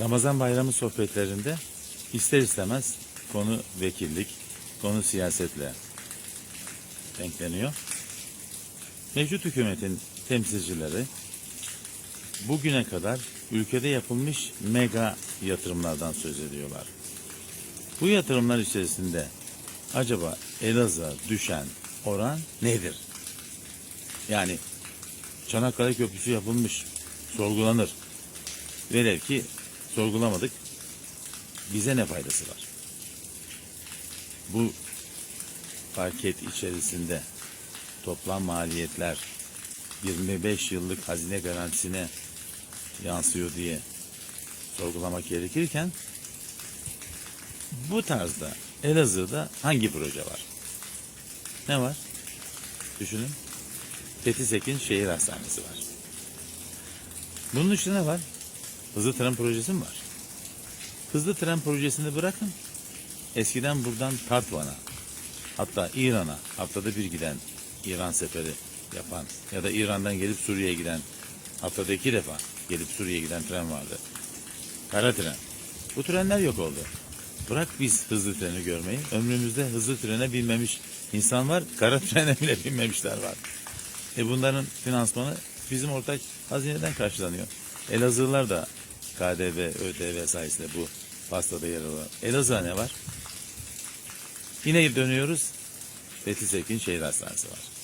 Ramazan bayramı sohbetlerinde ister istemez konu vekillik, konu siyasetle denkleniyor. Mevcut hükümetin temsilcileri bugüne kadar ülkede yapılmış mega yatırımlardan söz ediyorlar. Bu yatırımlar içerisinde acaba Elazığ'a düşen oran nedir? Yani Çanakkale Köprüsü yapılmış, sorgulanır. Velev ki sorgulamadık. Bize ne faydası var? Bu paket içerisinde toplam maliyetler 25 yıllık hazine garantisine yansıyor diye sorgulamak gerekirken bu tarzda Elazığ'da hangi proje var? Ne var? Düşünün. Fethi Sekin Şehir Hastanesi var. Bunun dışında ne var? Hızlı tren projesi mi var? Hızlı tren projesini bırakın. Eskiden buradan Tatvan'a hatta İran'a haftada bir giden İran seferi yapan ya da İran'dan gelip Suriye'ye giden haftada iki defa gelip Suriye'ye giden tren vardı. Kara tren. Bu trenler yok oldu. Bırak biz hızlı treni görmeyi. Ömrümüzde hızlı trene binmemiş insan var. Kara trene bile binmemişler var. E bunların finansmanı bizim ortak hazineden karşılanıyor. Elazığlılar da KDV, ÖTV sayesinde bu pastada yer alıyor. Elazığ'a ne var? Yine dönüyoruz. Fethi Sekin Şehir Hastanesi var.